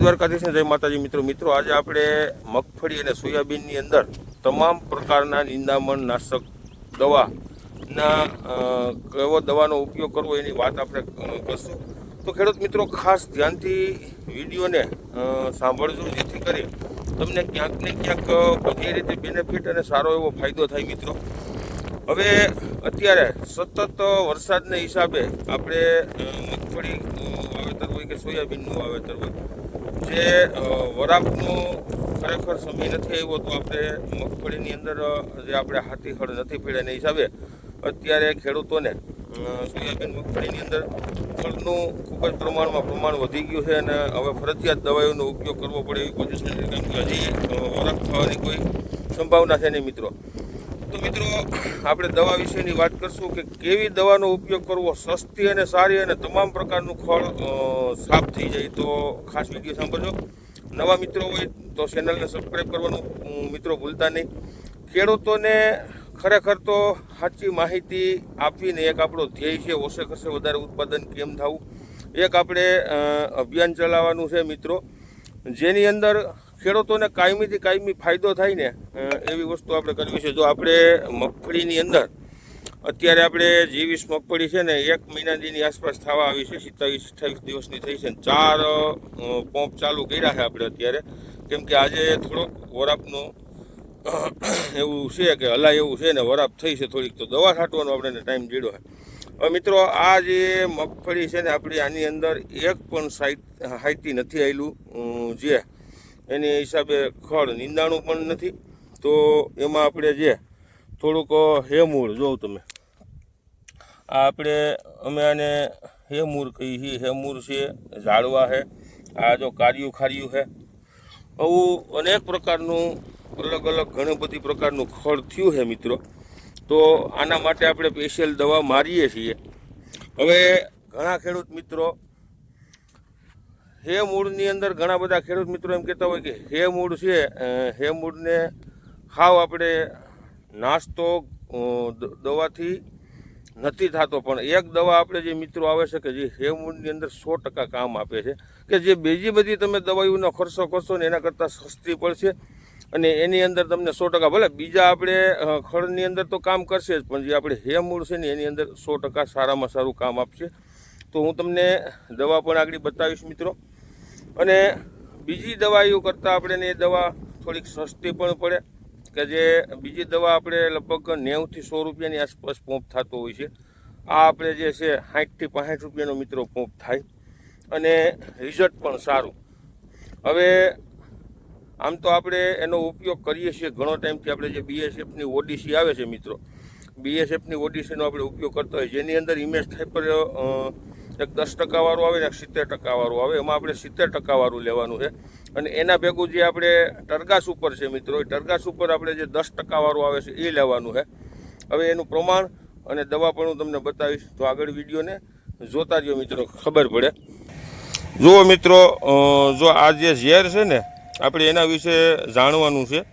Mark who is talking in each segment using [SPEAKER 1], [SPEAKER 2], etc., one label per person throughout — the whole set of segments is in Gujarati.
[SPEAKER 1] દ્વારકાધીશને જય માતાજી મિત્રો મિત્રો, આજે આપણે મગફળી અને સોયાબીનની અંદર તમામ પ્રકારના નિંદામણ નાશક દવાના કયો દવાનો ઉપયોગ કરવો એની વાત આપણે કરશું. તો ખેડૂત મિત્રો, ખાસ ધ્યાનથી વિડીયોને સાંભળજો, જેથી કરી તમને ક્યાંક ને ક્યાંક બધી રીતે બેનિફિટ અને સારો એવો ફાયદો થાય મિત્રો. હવે અત્યારે સતત વરસાદને હિસાબે આપણે મગફળી વાવેતર હોય કે સોયાબીનનું વાવેતર હોય જે વરાપનો ખરેખર સમય નથી આવ્યો તો આપણે મગફળીની અંદર જે આપણે હાથી હળ નથી પીડે એના હિસાબે અત્યારે ખેડૂતોને સોયાબીન મગફળીની અંદર હળનું ખૂબ જ પ્રમાણમાં પ્રમાણ વધી ગયું છે અને હવે ફરજિયાત દવાઓનો ઉપયોગ કરવો પડે એવી પોઝિશન કેમ કે હજી વરાપ થવાની કોઈ સંભાવના છે નહીં મિત્રો. તો મિત્રો, આપણે દવા વિશેની વાત કરશું કે કેવી દવાનો ઉપયોગ કરવો સસ્તી અને સારી અને તમામ પ્રકારનું ખળ સાફ થઈ જાય તો ખાસ વીડિયો સાંભળજો. નવા મિત્રો હોય તો ચેનલને સબસ્ક્રાઈબ કરવાનું મિત્રો ભૂલતા નહીં. ખેડૂતોને ખરેખર તો સાચી માહિતી આપીને એક આપણો ધ્યેય છે, ઓછે ખર્ચે વધારે ઉત્પાદન કેમ થવું? એક આપણે અભિયાન ચલાવવાનું છે મિત્રો. જેની અંદર ખેડૂતોને કાયમીથી કાયમી ફાયદો થાય ને એવી વસ્તુ આપણે કરવી છે. જો આપણે મગફળીની અંદર અત્યારે આપણે જીવીસ મગફળી છે ને, એક મહિનાની આસપાસ થવા આવી છે, સિત્તાવીસ, અઠ્ઠાવીસ દિવસની થઈ છે ને, ચાર પંપ ચાલુ કર્યા છે આપણે અત્યારે. કેમ કે આજે થોડોક વરાપનો એવું છે કે હલાય એવું છે ને, વરાપ થઈ છે થોડીક, તો દવા છાંટવાનો આપણે ટાઈમ જીડો છે. હવે મિત્રો, આ જે મગફળી છે ને, આપણી આની અંદર એક પણ સાઈટ હાઈતી નથી આવેલું જે એની હિસાબે ખડ નિંદાણું પણ નથી. તો એમાં આપણે જે થોડુંક હેમૂળ જોઉં તમે. આ આપણે, અમે આને હેમૂર કહીએ છીએ. હેમૂર છે, ઝાડવા છે. આ જો કાર્યું ખાર્યું છે. આવું અનેક પ્રકારનું, અલગ અલગ ઘણી બધી પ્રકારનું ખડ થયું છે મિત્રો. તો આના માટે આપણે સ્પેશિયલ દવા મારીએ છીએ. હવે ઘણા ખેડૂત મિત્રો હે મૂળની અંદર ઘણા બધા ખેડૂત મિત્રો એમ કહેતા હોય કે હે મૂળ છે હે મૂળને હાવ આપણે નાસ્તો દવાથી નથી થતો. પણ એક દવા આપણે જે મિત્રો આવે છે કે જે હે મૂળની અંદર સો ટકા કામ આપે છે, કે જે બીજી બધી તમે દવાઈઓનો ખર્ચો કરશો ને એના કરતાં સસ્તી પડશે અને એની અંદર તમને સો ટકા, ભલે બીજા આપણે ખળની અંદર તો કામ કરશે જ, પણ જે આપણે હે મૂળ છે ને એની અંદર સો ટકા સારામાં સારું કામ આપશે. તો હું તમને દવા પણ આગળ બતાવીશ મિત્રો. અને બીજી દવાઈઓ કરતાં આપણે એ દવા થોડીક સસ્તી પણ પડે કે જે બીજી દવા આપણે લગભગ નેવથી સો રૂપિયાની આસપાસ પંપ થતો હોય છે. આ આપણે જે છે સાઠથી પાંસઠ રૂપિયાનો મિત્રો પંપ થાય અને રિઝલ્ટ પણ સારું. હવે આમ તો આપણે એનો ઉપયોગ કરીએ છીએ ઘણો ટાઈમથી આપણે જે બીએસએફની ઓડીસી આવે છે મિત્રો. બીએસએફની ઓડીસીનો આપણે ઉપયોગ કરતા હોય જેની અંદર ઇમેજ થાઇપર અ, એક દસ ટકાવાળું આવે ને એક સિત્તેર ટકાવાળું આવે. એમાં આપણે સિત્તેર ટકાવાળું લેવાનું છે. અને એના ભેગું જે આપણે ટરગાસ ઉપર છે મિત્રો, એ ટરગાસ ઉપર આપણે જે દસ ટકાવાળું આવે છે, એ લેવાનું છે. હવે એનું પ્રમાણ અને દવા પણ હું તમને બતાવીશ. તો આગળ વિડીયોને જોતા રહ્યો મિત્રો, ખબર પડે. જુઓ મિત્રો જો આ જે ઝેર છે ને, આપણે એના વિશે જાણવાનું છે.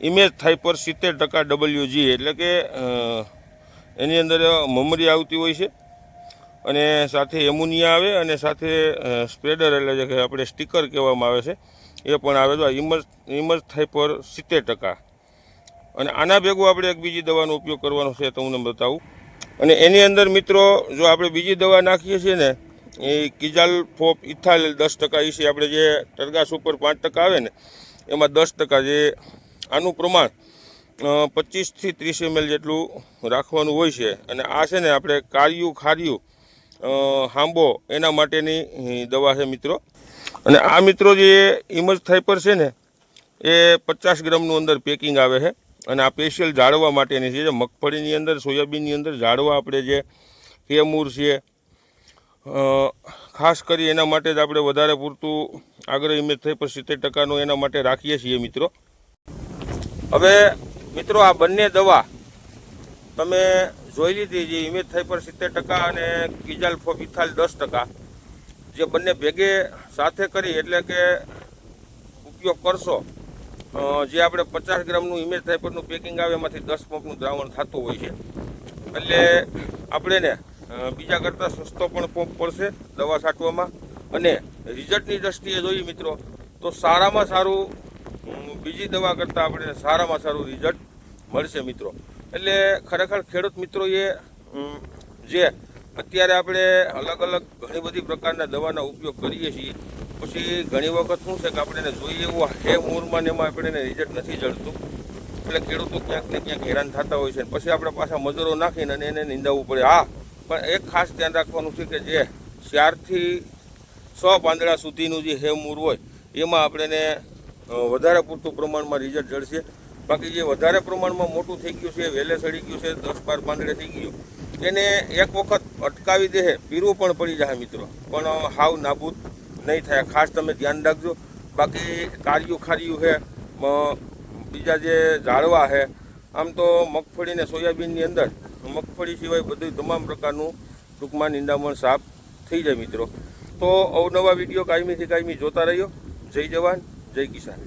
[SPEAKER 1] ઇમેજ થાય પર સિત્તેર ટકા ડબલ્યુ એટલે કે એની અંદર મમરી આવતી હોય છે. અને સાથે એમોનિયા આવે અને સાથે સ્પ્રેડર એટલે જે કે આપણે સ્ટીકર કહેવામાં આવે છે, એ પણ આવે તો ઇમજ ઇમજ થાય પર સિત્તેર ટકા. અને આના ભેગું આપણે એક બીજી દવાનો ઉપયોગ કરવાનો છે તો હું બતાવું. અને એની અંદર મિત્રો, જો આપણે બીજી દવા નાખીએ છીએ ને, એ કિજાલ ફોપ ઇથાલ દસ ટકા એ આપણે જે ટરગાસ ઉપર પાંચ ટકા આવે ને, એમાં દસ ટકા જે આનું પ્રમાણ પચીસથી ત્રીસ એમએલ જેટલું રાખવાનું હોય છે. અને આ છે ને આપણે કાર્યું ખાર્યું હાંબો, એના માટેની દવા છે મિત્રો. અને આ મિત્રો જે ઇમજ થાઈપર છે ને, એ પચાસ ગ્રામનું અંદર પેકિંગ આવે છે. અને આ સ્પેશિયલ જાળવા માટેની છે. જે મગફળીની અંદર, સોયાબીનની અંદર જાળવા આપણે જે હેમૂર છે ખાસ કરી એના માટે જ આપણે વધારે પૂરતું આગળ ઇમેજ થઈ પર સિત્તેર ટકાનું એના માટે રાખીએ છીએ મિત્રો. હવે મિત્રો આ બંને દવા તમે જોઈ લીધી જે ઇમેજ થઈ પર સિત્તેર ટકા અને કિજાલ ફોફિથાલ દસ ટકા. જે બંને ભેગે સાથે કરી એટલે કે ઉપયોગ કરશો જે આપણે પચાસ ગ્રામનું ઇમેજ થાઇપરનું પેકિંગ આવે એમાંથી દસ પંપનું દ્રાવણ થતું હોય છે. એટલે આપણે ને બીજા કરતાં સસ્તો પણ પંપ પડશે દવા છાંટવામાં. અને રિઝલ્ટની દ્રષ્ટિએ જોઈએ મિત્રો, તો સારામાં સારું બીજી દવા કરતાં આપણે સારામાં સારું રિઝલ્ટ મળશે મિત્રો. એટલે ખરેખર ખેડૂત મિત્રોએ જે અત્યારે આપણે અલગ અલગ ઘણી બધી પ્રકારના દવાનો ઉપયોગ કરીએ છીએ, પછી ઘણી વખત શું છે કે આપણે જોઈએ એવું હે મૂળમાં ને એમાં આપણે રિઝલ્ટ નથી જળતું એટલે ખેડૂતો ક્યાંક ને ક્યાંક હેરાન થતા હોય છે પછી આપણે પાછા મજૂરો નાખીને અને એને નિંદાવવું પડે. હા, પણ એક ખાસ ધ્યાન રાખવાનું છે કે જે ચારથી સો પાંદડા સુધીનું જે હેમૂર હોય, એમાં આપણે વધારે પૂરતું પ્રમાણમાં રિઝલ્ટ જળશે બાકી જે વધારે પ્રમાણમાં મોટું થઈ ગયું છે, વેલે સડી ગયું છે, દસ બાર પાંદડે થઈ ગયું, એને એક વખત અટકાવી દે પીરું પણ પડી જાય મિત્રો. પણ હાવ નાબૂદ નહીં થાય. ખાસ તમે ધ્યાન રાખજો. બાકી કાર્યું ખાર્યું છે બીજા જે ઝાડવા છે આમ તો મગફળી ને સોયાબીનની અંદર, મગફળી સિવાય બધું તમામ પ્રકારનું ટૂંકમાં નિંદામણ સાફ થઈ જાય મિત્રો. તો અવનવા વીડિયો કાયમીથી કાયમી જોતા રહ્યો જય જવાન, જય કિસાન.